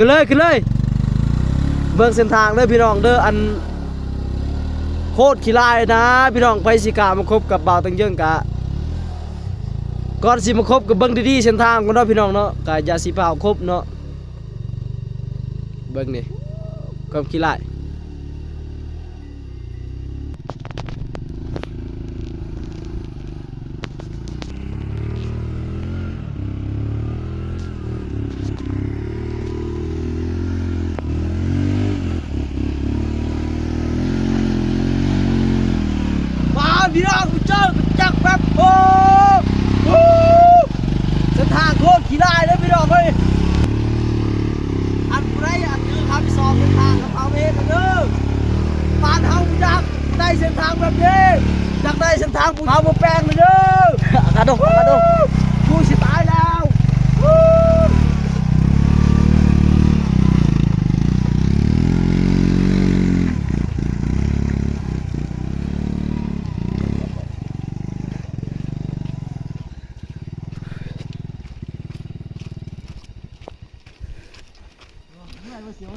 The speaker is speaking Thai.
ขึ้นเลยขึ้นเลยเบิ่งเส้นทางเด้อพี่น้องเด้ออันโคตรขี้ลายนะ พี่น้องไปสิกามาคบกับบ่าวตังเยิงกะก่อนสิมาคบกับเบิ่งดีๆเส้นทางก่อนเนาะพี่น้องเนาะกะอย่าสิเปล่าคบเนาะเบิ่งนี่ความขี้ลายมา พี่น้องกูเจอกูจักแบบโอ้เส้นทางโคตรขี้ได้เลยพี่น้องเฮ้ยอันไรอันคือครับสองเส้นทางกับเอาเองกันเด้อปานเฮาจักได้เส้นทางแบบนี้จักได้เส้นทางปูเฮาบ่แปลงเลยเด้อกระโดดกระโดดกูสิตาย 那就行